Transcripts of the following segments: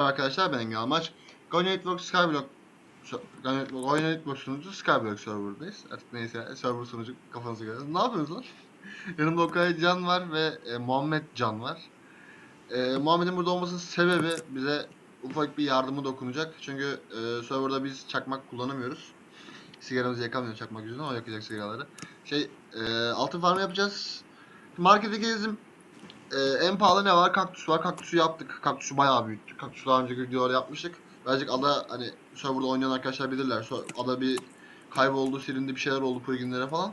Arkadaşlar ben Engin Almaç. Gonya Network Skyblock Gonya Network, sunucu Skyblock server'dayız. Artık neyse server sunucu kafanıza göre. Ne yapıyorsunuz lan? Yanımda Okay Can var ve e, Muhammed Can var. E, Muhammed'in burada olmasının sebebi bize ufak bir yardımı dokunacak. Çünkü e, serverda biz çakmak kullanamıyoruz. Sigaramızı yakamıyor çakmak yüzünden o yakacak sigaraları. Şey e, altın farmı yapacağız. Markete gezdim. Ee, en pahalı ne var? Kaktüs var. Kaktüsü yaptık. Kaktüsü bayağı büyüttük. Kaktüsü daha önceki videolarda yapmıştık. Birazcık ada hani serverda oynayan arkadaşlar bilirler. So- ada bir kayboldu, silindi, bir şeyler oldu pluginlere falan.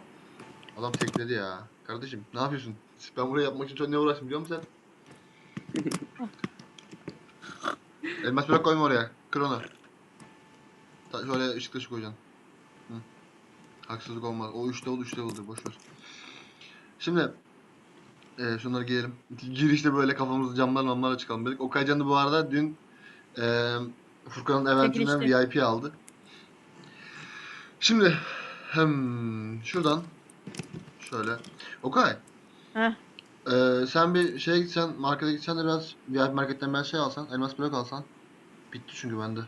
Adam tekledi ya. Kardeşim ne yapıyorsun? Ben burayı yapmak için ne uğraştım biliyor musun sen? Elmas blok koyma oraya. Kır onu. Ta- Şöyle ışık dışı koyacaksın. Hı. Haksızlık olmaz. O 3 level 3 level'dır. Boş ver. Şimdi ee, şunları giyelim. Girişte böyle kafamızı camlarla onlarla çıkalım dedik. Okay Can da bu arada dün e, Furkan'ın eventinden. VIP aldı. Şimdi hem şuradan şöyle. Okay. Heh. e, sen bir şeye gitsen, markete gitsen de biraz VIP marketten ben şey alsan, elmas blok alsan. Bitti çünkü bende.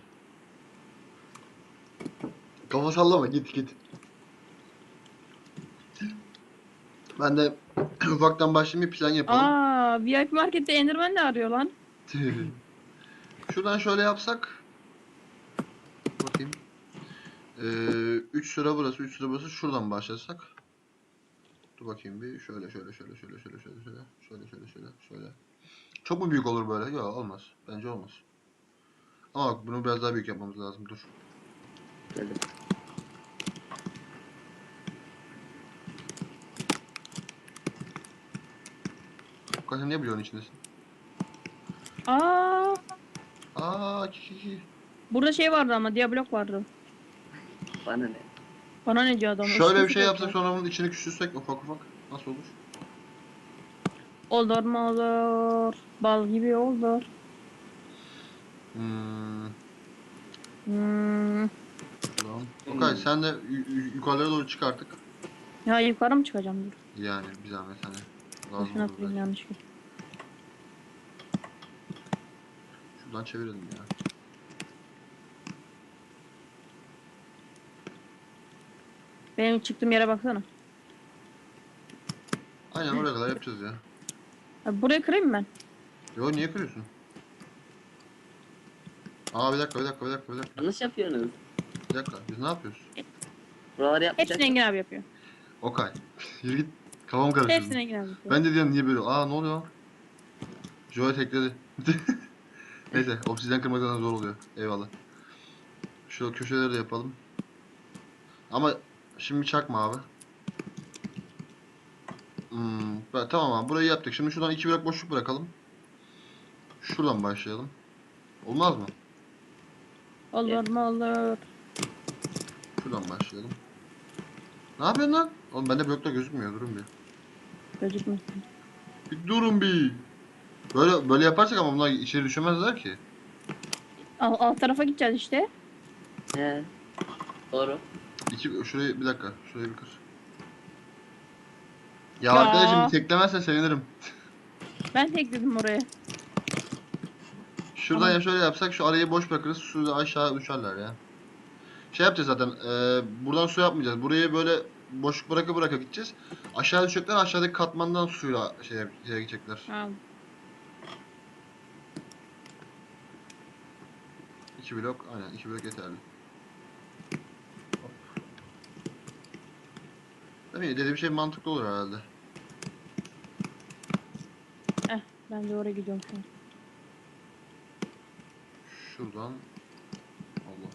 Kafa sallama git git. Ben de ufaktan başlayayım bir plan yapalım. Aa, VIP markette Enderman de arıyor lan. Şuradan şöyle yapsak. Bakayım. Ee, 3 sıra burası, 3 sıra burası. Şuradan başlasak. Dur bakayım bir. Şöyle şöyle şöyle şöyle şöyle şöyle şöyle şöyle şöyle şöyle şöyle. Çok mu büyük olur böyle? Yok olmaz. Bence olmaz. Ama bak bunu biraz daha büyük yapmamız lazım. Dur. Geldim. Kanka niye biliyorsun içindesin? Aa, Aa ki ki ki. burada şey vardı ama diablok vardı. Bana ne? Bana ne diyor adam? Şöyle bir şey yapsak ya. sonra bunun içini küçültsek ufak ufak. Nasıl olur? Olur mu olur? Bal gibi olur. Hmm. Hmm. Tamam. Okay sen de yu- yu- yukarılara doğru çık artık. Ya yukarı mı çıkacağım? Dur. Yani bir zahmet hani. Lazım Boşuna olur atlayayım belki. yanlışlıkla. Şuradan çevirelim ya. Benim çıktığım yere baksana. Aynen oraya kadar yapacağız ya. Ya burayı kırayım mı ben? Yo niye kırıyorsun? Aa bir dakika bir dakika bir dakika bir dakika. Yanlış yapıyorsunuz. Bir dakika biz ne yapıyoruz? Buraları yapmayacak. Hepsini Engin abi yapıyor. Okay. Yürü git. Kafam karıştı. Abi yapıyor. Ben de diyorum niye böyle? Aa ne oluyor? Joy tekledi. Neyse obsidyen kırmaktan zor oluyor. Eyvallah. Şu köşeleri de yapalım. Ama şimdi çakma abi. Hmm, ben- tamam abi burayı yaptık. Şimdi şuradan iki blok boşluk bırakalım. Şuradan başlayalım. Olmaz mı? Olur mu olur. Şuradan başlayalım. Ne yapıyorsun lan? Oğlum bende blokta gözükmüyor. Durun bir. Gözükmüyor. Bir durun bir. Böyle böyle yaparsak ama bunlar içeri düşemezler ki. Alt, alt tarafa gideceğiz işte. He. Doğru. İki, şurayı bir dakika. Şurayı bir kır. Ya, Ya. arkadaşım teklemezsen sevinirim. Ben tekledim oraya. Şuradan Tamam. ya şöyle yapsak şu arayı boş bırakırız. Şurada aşağı düşerler ya. Şey yapacağız zaten. E, buradan su yapmayacağız. Burayı böyle boşluk bıraka bıraka gideceğiz. Aşağı düşecekler. Aşağıdaki katmandan suyla şey şeye gidecekler. Ha. İki blok. Aynen iki blok yeterli. Hop. Değil mi? Dediğim şey mantıklı olur herhalde. Ben de oraya gidiyorum şu an. Şuradan. Allah.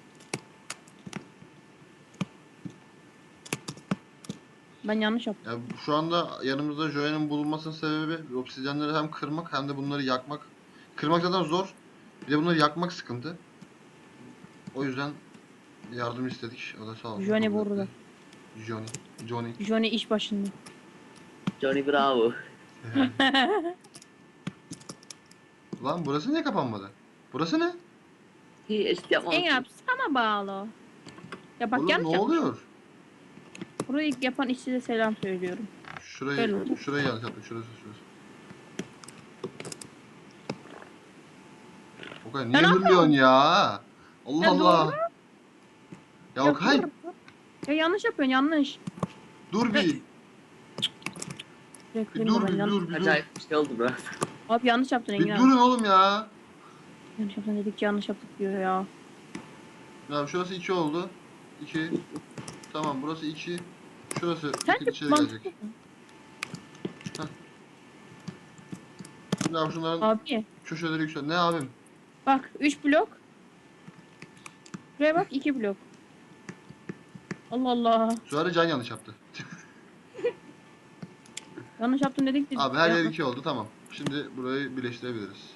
Ben yanlış yaptım. Ya şu anda yanımızda Joya'nın bulunmasının sebebi obsidyenleri hem kırmak hem de bunları yakmak. Kırmak zaten zor. Bir de bunları yakmak sıkıntı. O yüzden yardım istedik. O da sağ olsun. Johnny burada. Johnny. Johnny. Johnny iş başında. Johnny Bravo. Lan burası niye kapanmadı? Burası ne? Hiç yapmamışsın. Engin abi sana bağlı. Ya bak Oğlum yanlış ne yapmış. oluyor? Burayı yapan işçiye selam söylüyorum. Şurayı, Böyle oldu. şurayı yanlış yaptık. Şurası şurası. Okay niye Ben hırlıyorsun ya? Allah Ya Allah. Ya Okay dur. Ya yanlış yapıyorsun yanlış. dur bir. Bir dur ben, bir yanlış- dur bir dur. Acayip bir şey oldu bro. Abi yanlış yaptın Bir Engin abi. durun oğlum ya. Yanlış yaptın dedik yanlış yaptık diyor ya. Ya şurası 2 oldu. 2. Tamam burası 2. Şurası bir Sen tık de içeri mantıklı. gelecek. Şimdi abi şunların Abi köşeleri yüksel. Ne abim? bak 3 blok. Buraya bak 2 blok. Allah Allah. Sonra can yanlış yaptı. Yanlış yaptın dedik dedik. Abi her yer. 2 oldu tamam. Şimdi burayı birleştirebiliriz.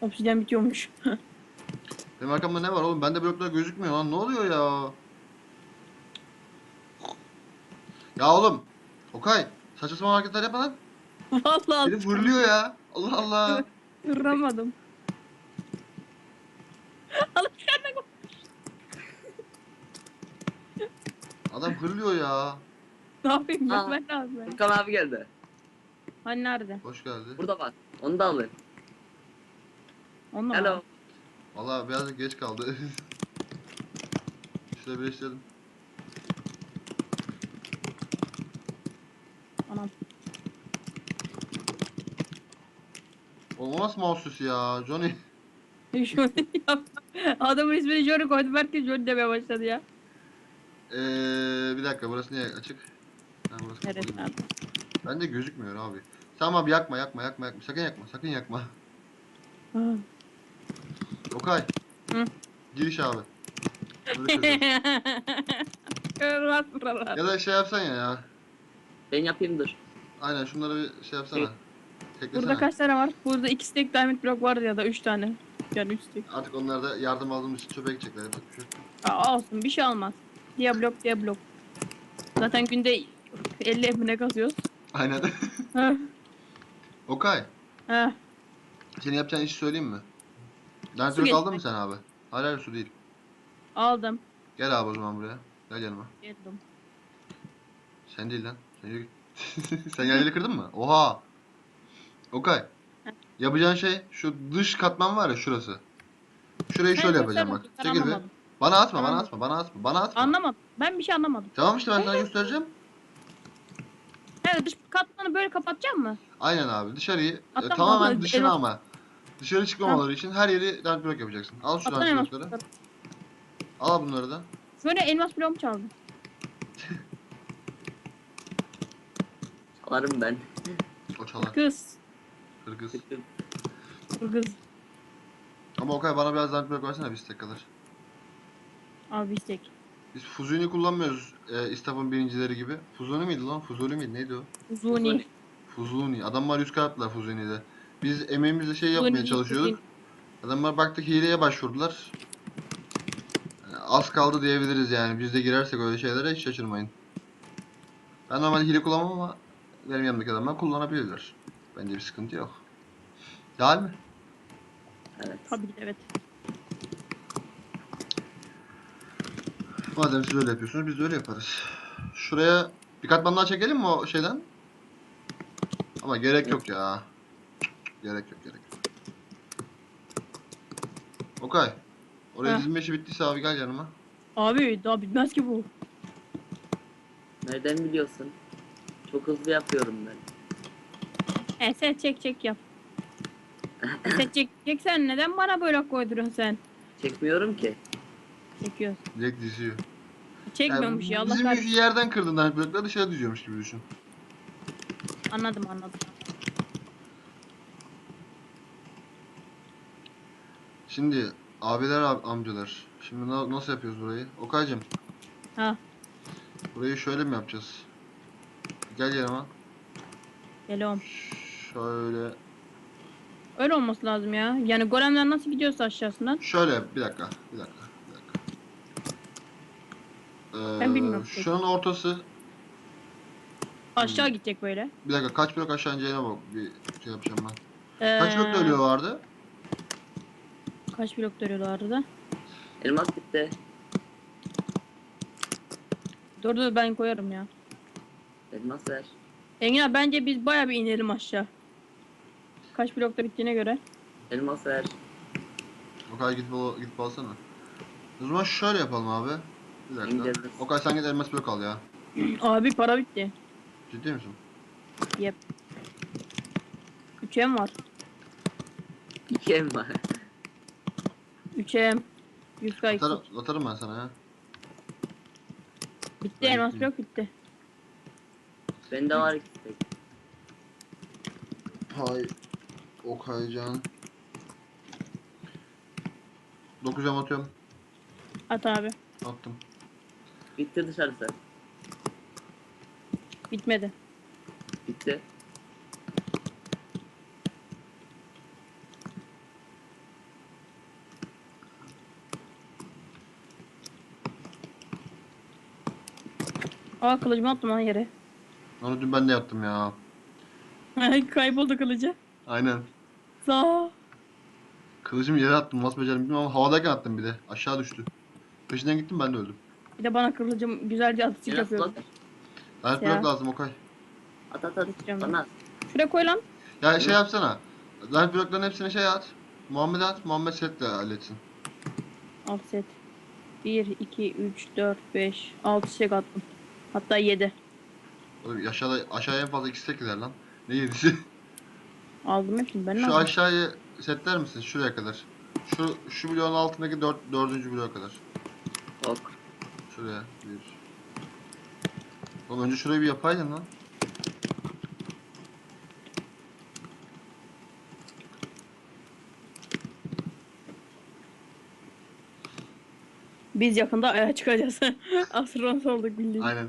Obsidyen bitiyormuş. Benim arkamda ne var oğlum? Bende bloklar gözükmüyor lan. Ne oluyor ya? Ya oğlum. Okay. Saçma sapan hareketler yapma lan. Vallahi Beni fırlıyor ya. Allah Allah. Kıramadım. Allah sen de Adam hırlıyor ya. ne yapayım ben, Aa. ben ne yapayım? Furkan abi geldi. Hani nerede? Hoş geldi. Burada bak. Onu da alın. Onunla Hello. mı? Valla birazcık geç kaldı. Şöyle birleştirelim. Anam. Oğlum o nasıl sesi ya? Johnny. Şöyle yap. Adamın ismini Johnny koydu. Herkes Johnny demeye başladı ya. Ee, bir dakika burası niye açık? Ha, burası kapalı. abi. Bende gözükmüyor abi. Tamam abi yakma yakma yakma yakma. Sakın yakma sakın yakma. Ha. Okay. Hı. Giriş abi. Böyle çözeriz. Rahat rahat. ya da şey yapsan ya ya. Ben yapayım dur. Aynen şunları bir şey yapsana. Teklesene. Burada kaç tane var? Burada 2 stack diamond block vardı ya da 3 tane. Yani 3 stack. Artık onlar da yardım aldığımız için çöpe gidecekler. Yapacak bir şey yok. Aa, olsun bir şey olmaz. Diye blok diye blok. Zaten günde 50 emine kazıyoruz. Aynen. Okay. Ha. Senin yapacağın işi söyleyeyim mi? Getirmek. aldın mı sen abi? Hayır hayır su değil. Aldım. Gel abi o zaman buraya. Gel yanıma. Geldim. Sen değil lan. Sen git. Sen yerleri kırdın mı? Oha. Okay. Yapacağın şey şu dış katman var ya şurası. Şurayı şöyle yapacağım bak. Çekil anlamadım. Bana atma, bana atma, bana atma, bana atma. Anlamadım. Ben bir şey anlamadım. Tamam işte ben sana göstereceğim. Evet dış katmanı böyle kapatacağım mı? Aynen abi. Dışarıyı e, tamamen vallahi dışına evet. ama. Dışarı çıkmamaları için her yeri dart blok yapacaksın. Al şu Atlan dart elmas blokları. blokları. Al bunları da. Böyle elmas bloğumu çaldım. Çalarım ben. O çalar. Kız. Kırgız. Kız. Ama Okay bana biraz blok versene bir istek kadar. Abi istek. Biz Fuzuni kullanmıyoruz e, İstaf'ın birincileri gibi. Fuzuni miydi lan? Fuzuli miydi? Neydi o? Uzuni. Fuzuni. Adamlar 100 attılar Fuzuni'de. Biz emeğimizle şey Fuzuni, yapmaya çalışıyorduk. Adamlar baktık hileye başvurdular. Yani az kaldı diyebiliriz yani. Biz de girersek öyle şeylere hiç şaşırmayın. Ben normalde hile kullanmam ama benim yanımdaki adamlar kullanabilirler. Bence bir sıkıntı yok. Değil mi? Evet. Tabii ki de evet. Madem siz öyle yapıyorsunuz biz de öyle yaparız. Şuraya bir katman daha çekelim mi o şeyden? Ama gerek yok ya. Gerek yok gerek yok. Okay. Oraya Heh. dizme işi bittiyse abi gel yanıma. Abi daha bitmez ki bu. Nereden biliyorsun? Çok hızlı yapıyorum ben. E sen çek çek yap. Sen çek çek sen neden bana böyle koyduruyorsun sen? Çekmiyorum ki. Çekiyorsun. Direkt diziyor. Çekmiyormuş Yani ya Allah Bizim kahretsin. bir yerden kırdın hani blokları dışarı diziyormuş gibi düşün. Anladım anladım. Şimdi abiler ab- amcalar. Şimdi na- nasıl yapıyoruz burayı? Okaycım Ha burayı şöyle mi yapacağız? Gel yanıma. geliyorum. Şöyle. Öyle olması lazım ya. Yani golemler nasıl gidiyorsa aşağısından. Şöyle bir dakika. Bir dakika. Bir dakika. Ee, Ben bilmiyorum. Şunun ortası. Aşağı Hmm. gidecek böyle. Bir dakika kaç blok aşağı ineceğine bak. Bir şey yapacağım ben. Ee, Kaç blok dönüyor vardı? Kaç blok dönüyorlardı da. Elmas bitti. Dur dur ben koyarım ya. Elmas ver. Engin abi bence biz baya bir inelim aşağı. Kaç blokta bittiğine göre. Elmas ver. Okay git bul git bulsana. O zaman şöyle yapalım abi. Bir dakika. Okay sen git elmas blok al ya. Abi para bitti. Ciddi misin? Yep. Üçem var. İki ev var. Üçem. 100 k Atarım, atarım ben sana ya. Bitti Ben elmas gittim. blok bitti. Bende var iki tek. Hay. Okay can. 9 yam atıyorum. At abi. Attım. Bitti dışarısı. Bitmedi. Bitti. Aa kılıcımı attım lan yere. Onu dün ben de yaptım ya. Kayboldu kılıcı. Aynen. Sağ. Kılıcımı yere attım. Nasıl becerdim bilmiyorum ama havadayken attım bir de. Aşağı düştü. Peşinden gittim ben de öldüm. Bir de bana kılıcım güzelce atışık Elmas yapıyordu. blok. Lanet Ya. blok lazım Okay. At at at. Bitireceğim. Bana. Şuraya koy lan. Ya şey yapsana. Lanet blokların hepsine şey at. Muhammed at. Muhammed setle halletsin. Al set. 1, 2, 3, 4, 5, 6 çiçek attım. Hatta 7. Oğlum aşağıda aşağıya en fazla iki set gider lan. Ne yedisi? Aldım hepsini ben ne Şu aldım? aşağıyı setler misin? Şuraya kadar. Şu şu bloğun altındaki dört, dördüncü bloğa kadar. Ok. Şuraya. Bir. Oğlum önce şurayı bir yapaydın lan. Biz yakında aya çıkacağız. Astronot olduk bildiğin. Aynen.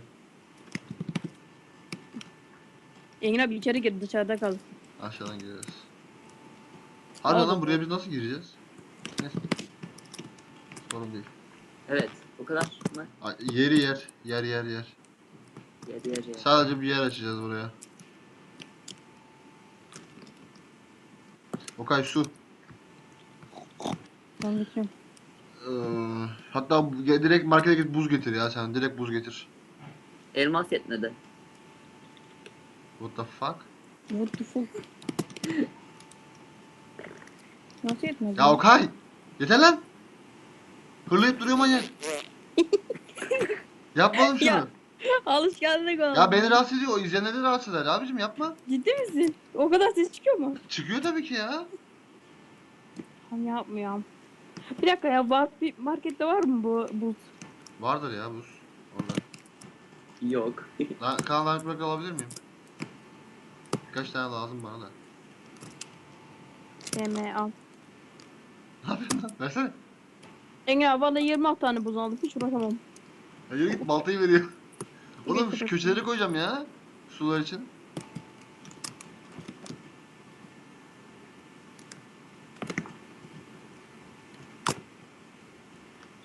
Engin abi içeri gir dışarıda kal. Aşağıdan gireriz. Harbi Oldu. lan buraya biz nasıl gireceğiz? Neyse. Sorun değil. Evet. O kadar mı? Ay, Yeri yer. Yer yer yer. Yer yer yer. Sadece bir yer açacağız buraya. Okay su. Ben geçiyorum. Ee, hatta bu- direkt markete git buz getir ya sen. Direkt buz getir. Elmas yetmedi. What the fuck? What the fuck? Nasıl yetmez? Ya lan? Okay! Yeter lan! Hırlayıp duruyor manyak. yapma oğlum şunu. Ya, Ya, Alışkanlık oldu. beni rahatsız ediyor. O izleyenleri rahatsız eder. Abicim yapma. Ciddi misin? O kadar ses çıkıyor mu? Çıkıyor tabii ki ya. Tam yapmıyorum. Bir dakika ya var, bir markette var mı bu buz? Vardır ya buz. Orada. Yok. Lan Kaan lanet bırak alabilir miyim? Birkaç tane lazım bana da. DM al. Ne yapıyorsun lan? Versene. Abi bana 26 tane buz aldım. Hiç uğraşamam. Ya yürü git baltayı veriyor. Oğlum şu köşeleri koyacağım ya. Sular için.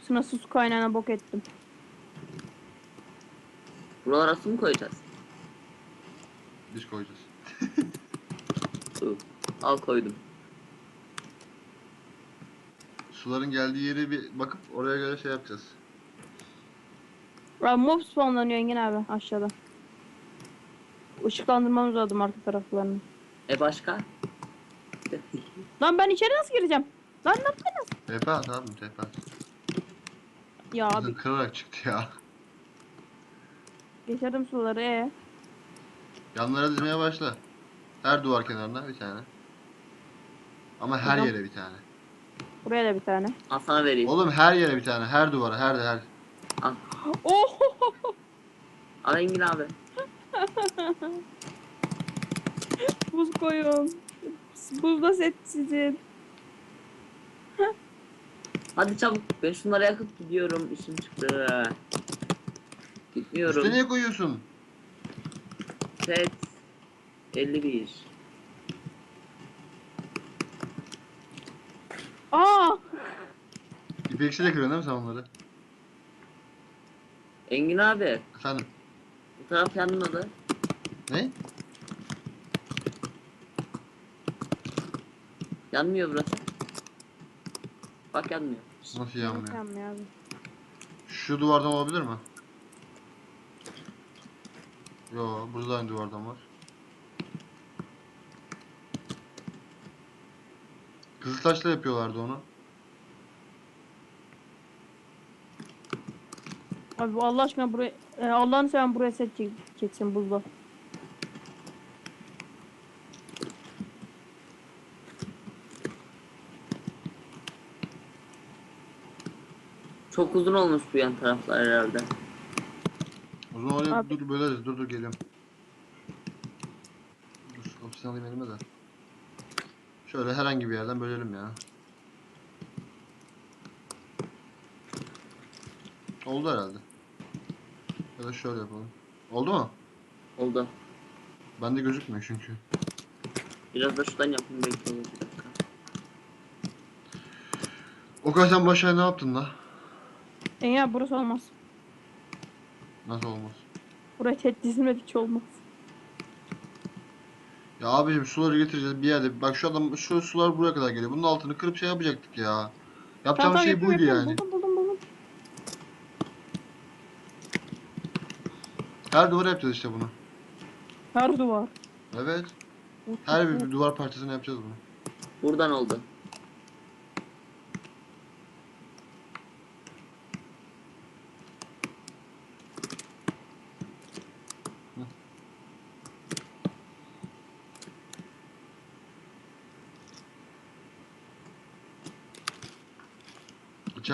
Sınırsız su kaynağına bok ettim. Buralara su mu koyacağız? Biz koyacağız. Su. Al koydum. Suların geldiği yeri bir bakıp oraya göre şey yapacağız. Abi mob spawnlanıyor Engin abi aşağıda. Işıklandırmamız lazım arka taraflarını. E başka? Lan ben içeri nasıl gireceğim? Lan ne yaptınız? TP at abi TP at. Ya Abi. abi Kırarak çıktı ya. geçirdim suları ee. Yanlara dizmeye başla. Her duvar kenarına bir tane. Ama her Tamam. yere bir tane. Buraya da bir tane. Al sana vereyim. Oğlum her yere bir tane. Her duvara her her. Oh! Al Engin abi. Buz koyun. Buzda set sizin. Hadi çabuk. Ben şunları yakıp gidiyorum. İşim çıktı. Gitmiyorum. Üste niye koyuyorsun? Set. 51. Aa! İpeksiyle kırıyorsun değil mi sen onları? Engin abi. Efendim. Bu taraf yanmadı. Ne? Yanmıyor burası. Bak yanmıyor. Nasıl yanmıyor? Yanmıyor abi. Şu duvardan olabilir mi? Yo, burada da aynı duvardan var. Kızıltaş'ta yapıyorlardı onu. Abi Allah aşkına buraya e, Allah'ını seven buraya set çek, çeksin buzda. Çok uzun olmuş bu yan taraflar herhalde. O zaman oraya Abi- dur böleriz. Dur dur geliyorum. Dur ofisin alayım elime de. Şöyle herhangi bir yerden bölelim ya. Oldu herhalde. Ya da şöyle yapalım. Oldu mu? Oldu. Bende gözükmüyor çünkü. Biraz da şuradan yapayım belki olur bir dakika. Okay sen başa ne yaptın la? E ya burası olmaz. Nasıl olmaz? Buraya set dizilmedikçe olmaz. Ya abicim suları getireceğiz bir yerde. Bak şu adam şu sular buraya kadar geliyor. Bunun altını kırıp şey yapacaktık ya. Yapacağım şey yapıyorum, buydu yapıyorum. yani. Buldum buldum buldum. Her duvara yapacağız işte bunu. Her duvar. Evet. Her bir, bir duvar parçasını yapacağız bunu. Buradan oldu.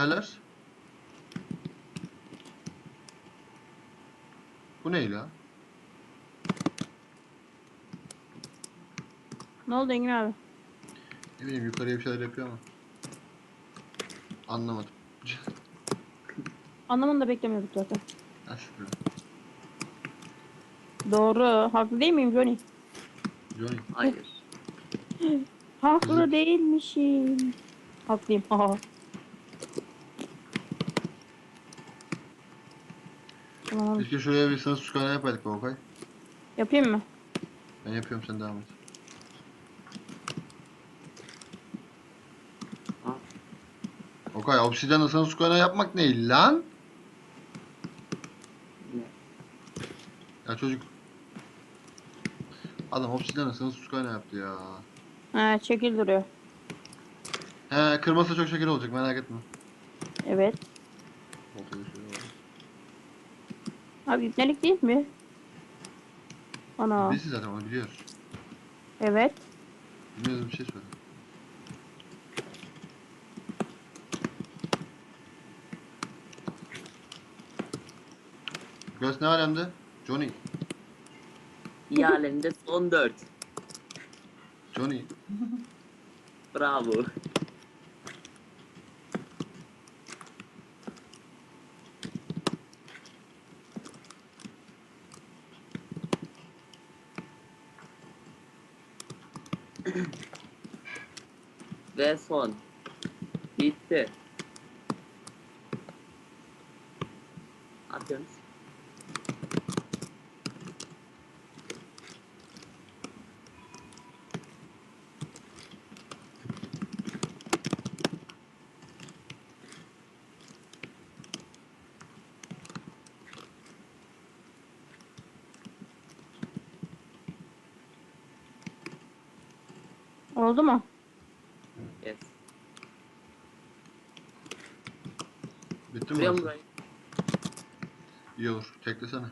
İçerler. Bu ne la? Ne oldu Engin abi? Ne bileyim yukarıya bir şeyler yapıyor ama. Anlamadım. Anlamını da beklemiyorduk zaten. Ha, şükür. Doğru. Haklı değil miyim Johnny? Johnny. Hayır. Haklı değilmişim. Haklıyım. Tamam. Keşke şuraya bir sınıf kaynağı yapaydık Okay. Yapayım mı? Ben yapıyorum sen devam et. Ha. Okay obsidyen sınıf kaynağı yapmak ne lan? Ya çocuk. Adam obsidyen sınıf kaynağı yaptı ya. Ha çekil duruyor. He kırmasa çok şeker olacak merak etme. Evet. Var. Abi ipnelik değil mi? Ana. Bilsin zaten onu biliyoruz. Evet. Bilmiyoruz bir şey söyle. Göz ne alemde? Johnny. İyi alemde son 4. Johnny. Bravo. Ve son. Bitti. Ne yapıyorsunuz? Oldu mu? Yes. Bitti mi? Buraya mı? İyi olur. Teklesene.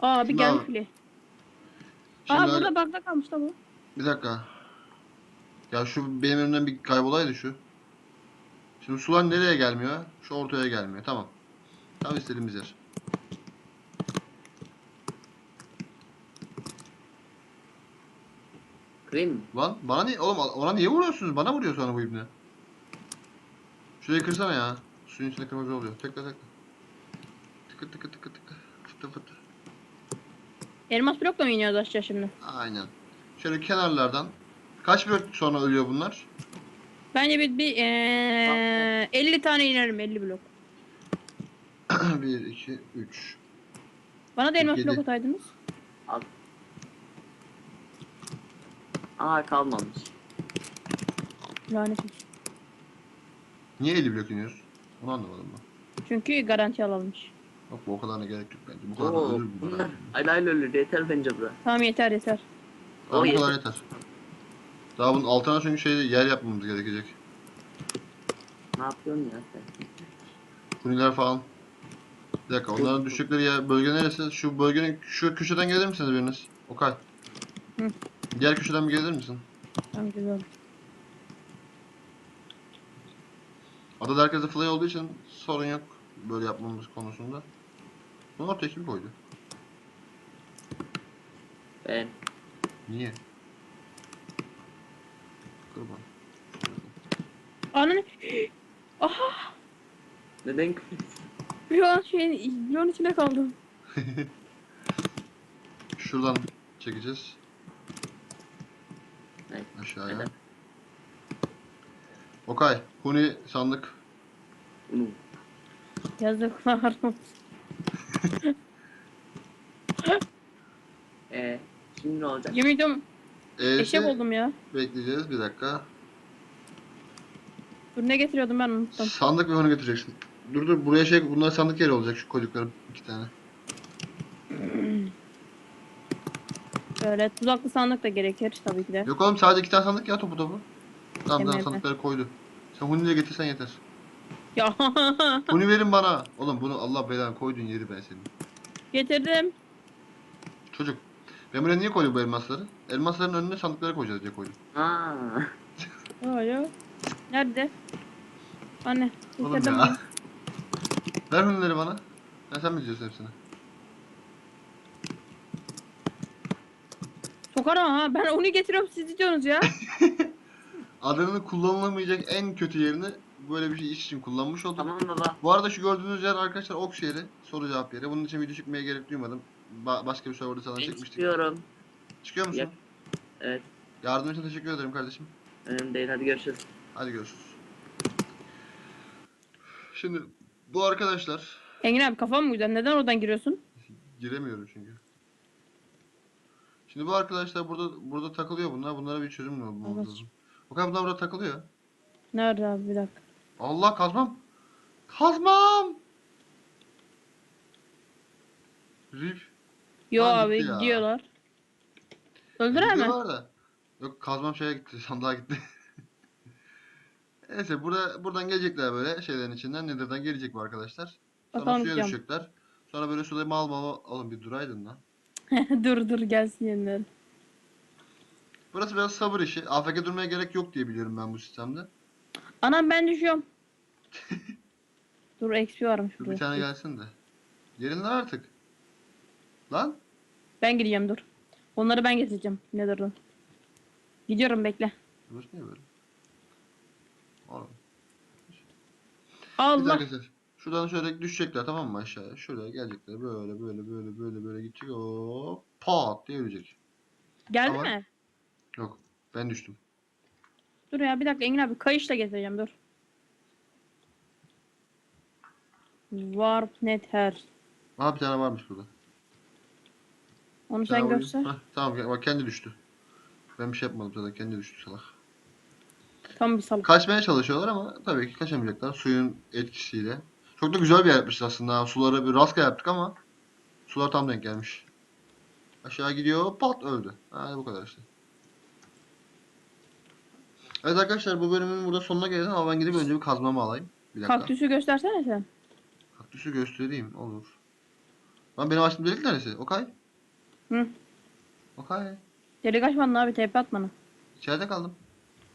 Aa bir Şimdi abi- bile. Şimdi Aa abi- burada bakta kalmış da bu. Bir dakika. Ya şu benim önümden bir kaybolaydı şu. Şimdi sular nereye gelmiyor? Şu ortaya gelmiyor. Tamam. Tam istediğimiz yer. Kırayım mı? Lan bana niye oğlum ona niye vuruyorsunuz? Bana vuruyor sonra bu ibne. Şurayı kırsana ya. Suyun içinde kırmızı oluyor. Tekle tekle. Tıkı tıkı tıkı tıkı. Fıtı fıtı. Elmas blokla mı iniyoruz aşağı şimdi? Aynen. Şöyle kenarlardan. Kaç blok sonra ölüyor bunlar? Bence bir, bir ee, 50 tane inerim 50 blok. 1, 2, 3. Bana da elmas blok ataydınız. Al. Aa kalmamış. Lanet olsun. Niye 50 blok iniyoruz? Onu anlamadım ben. Çünkü garanti alınmış. Yok bu o kadarına gerek yok bence. Bu kadar Oo, ölür bu bunlar kadar. alaylı ölür yeter bence bura. Tamam yeter yeter. Tamam, O bu kadar yeter. yeter. Daha bunun altına çünkü şey yer yapmamız gerekecek. Ne yapıyorsun ya sen? Kuniler falan. Bir dakika onların düştükleri yer bölge neresi? Şu bölgenin şu köşeden gelir misiniz biriniz? Okay. Hı. Diğer köşeden bir gelir misin? Tamam güzel. Adada herkese fly olduğu için sorun yok böyle yapmamız konusunda. Bunu ortaya kim koydu? Ben. Niye? Kurban. Ananı. Aha. Neden Bir an şeyin yolun içine kaldım. Şuradan çekeceğiz. Aşağıya. Evet. Okay. Huni sandık. Bunu. Yazıklar olsun. Ee, şimdi ne olacak? Yemin ediyorum E'si eşek oldum ya. bekleyeceğiz bir dakika. Dur ne getiriyordum ben unuttum. Sandık ve onu götüreceksin. Dur dur buraya şey bunlar sandık yeri olacak şu koyduklarım iki tane. Böyle tuzaklı sandık da gerekir tabii ki de. Yok oğlum sadece iki tane sandık ya topu topu. Tamam tamam Emre. sandıkları koydu. Sen Huni'yle getirsen yeter. Ya Huni verin bana. Oğlum bunu Allah belanı koydun yeri ben senin. getirdim. Çocuk. Ben buraya niye koydum bu elmasları? Elmasların önüne sandıkları koyacağız diye koydum. Aa. Alo. Nerede? Anne. Oğlum Getirdim. ya. Ver Huni'leri bana. Ha, sen mi diyorsun hepsini? Sokarım ha. Ben onu getiriyorum siz diyorsunuz ya. Adanın kullanılamayacak en kötü yerini böyle bir şey iş için kullanmış olduk. tamam baba. Bu arada şu gördüğünüz yer arkadaşlar Oks yeri. Soru cevap yeri. Bunun için video çıkmaya gerek duymadım. Ba- başka bir serverda sana Ben çekmiştik. çıkıyorum. Çıkıyor musun? Yap. Evet. Yardım için teşekkür ederim kardeşim. Önemli değil. Hadi görüşürüz. Hadi görüşürüz. Şimdi bu arkadaşlar Engin abi kafam mı güzel? Neden oradan giriyorsun? giremiyorum çünkü. Şimdi bu arkadaşlar burada burada takılıyor bunlar. Bunlara bir çözüm bulmamız Evet. lazım. Bakın bunlar burada takılıyor. Nerede abi bir dakika. Allah kazmam. Kazmam. Rip. Yo Lan abi gitti ya. gidiyorlar. Öldürer mi? Gidiyorlar da. Yok kazmam şeye gitti. Sandığa gitti. Neyse burada buradan gelecekler böyle şeylerin içinden. Nether'dan gelecek bu arkadaşlar. Sonra Bakalım suya düşecekler. Sonra böyle suda mal mal oğlum bir duraydın lan. dur dur gelsin yeniden. Burası biraz sabır işi. AFK durmaya gerek yok diye biliyorum ben bu sistemde. Anam ben düşüyorum. dur XP varmış Dur bir tane gelsin de. Yerinden artık. Lan. Ben gideceğim dur. Onları ben getireceğim. Ne durun. Gidiyorum bekle. Burası niye böyle? Oğlum. Bir Allah. arkadaşlar. Şuradan şöyle düşecekler tamam mı aşağıya? Şuraya gelecekler. Böyle böyle böyle böyle böyle gidecek. Hop. Pat diye ölecek. Geldi Tamam. mi? Yok. Ben düştüm. Dur ya bir dakika Engin abi kayışla getireceğim dur. Warp net her. Aha bir tane varmış burada. Onu Bir sen göster. Tamam bak kendi düştü. Ben bir şey yapmadım zaten kendi düştü salak. Tam bir salak. Kaçmaya çalışıyorlar ama tabii ki kaçamayacaklar suyun etkisiyle. Çok da güzel bir yer yapmışız aslında. ha. Suları bir rastgele yaptık ama sular tam denk gelmiş. Aşağı gidiyor pat öldü. Hadi bu kadar işte. Evet arkadaşlar bu bölümün burada sonuna gelelim ama ben gidip önce bir kazmamı alayım. Bir dakika. Kaktüsü göstersene sen. Kaktüsü göstereyim olur. Lan benim açtığım delik neresi? Okay. Hı. Okay. Deli kaçmadın abi TP at bana. İçeride kaldım.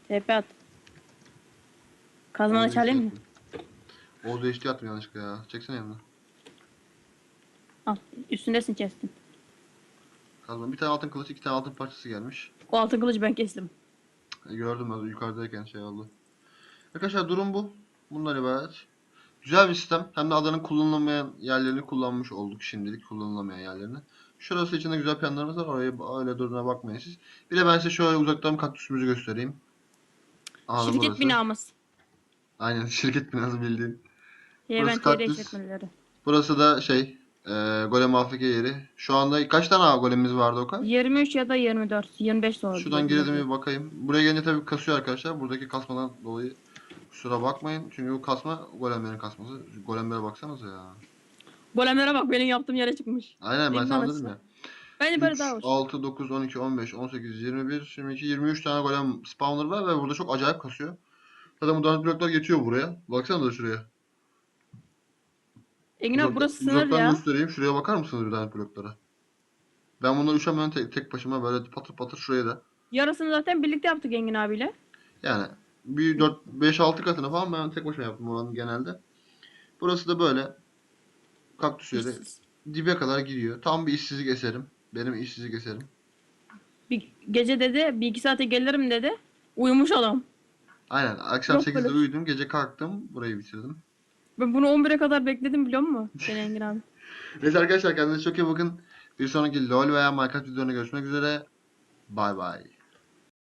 TP at. Kazmanı çalayım mı? Oğuz değişti yaptım yanlışlıkla ya. Çeksene yanına. Al. Üstündesin chest'in. Kazma. Bir tane altın kılıç, iki tane altın parçası gelmiş. O altın kılıcı ben kestim. E, Gördüm az yukarıdayken şey oldu. Arkadaşlar durum bu. Bundan ibaret. Güzel bir sistem. Hem de adanın kullanılmayan yerlerini kullanmış olduk şimdilik. Kullanılamayan yerlerini. Şurası için de güzel planlarımız var. Oraya öyle durduğuna bakmayın siz. Bir de ben size şöyle uzaktan kaktüsümüzü göstereyim. Da Şirket burası. binamız. Aynen şirket binası bildiğin. Yemen Burası kaktüs. Burası da şey e, golem Afrika yeri. Şu anda kaç tane golemimiz vardı Okan? 23 ya da 24. 25 de olabilir. Şuradan girelim bir bakayım. Buraya gelince tabii kasıyor arkadaşlar. Buradaki kasmadan dolayı kusura bakmayın. Çünkü bu kasma golemlerin kasması. Golemlere baksanıza ya. Golemlere bak benim yaptığım yere çıkmış. Aynen ben sana dedim ya. Bence böyle 3, daha hoş. 6, 9, 12, 15, 18, 21, 22, 23 tane golem spawner var ve burada çok acayip kasıyor. Zaten bu bloklar geçiyor buraya. Baksana da şuraya. Engin abi burası sınır ya. göstereyim. Şuraya bakar mısınız bir donut bloklara? Ben bunları üşenmeden tek, tek başıma böyle patır patır şuraya da. Yarısını zaten birlikte yaptık Engin abiyle. Yani bir 4 5 6 katını falan ben tek başıma yaptım oranın genelde. Burası da böyle kaktüs yeri dibe kadar gidiyor. Tam bir işsizlik eserim. Benim işsizlik eserim. Bir gece dedi bir iki saate gelirim dedi. Uyumuş adam. Aynen. Akşam Yok 8'de böyle. uyudum. Gece kalktım. Burayı bitirdim. Ben bunu 11'e kadar bekledim biliyor musun? Seni Engin abi. Neyse arkadaşlar kendinize çok iyi bakın. Bir sonraki LoL veya Minecraft videolarına görüşmek üzere. Bay bay.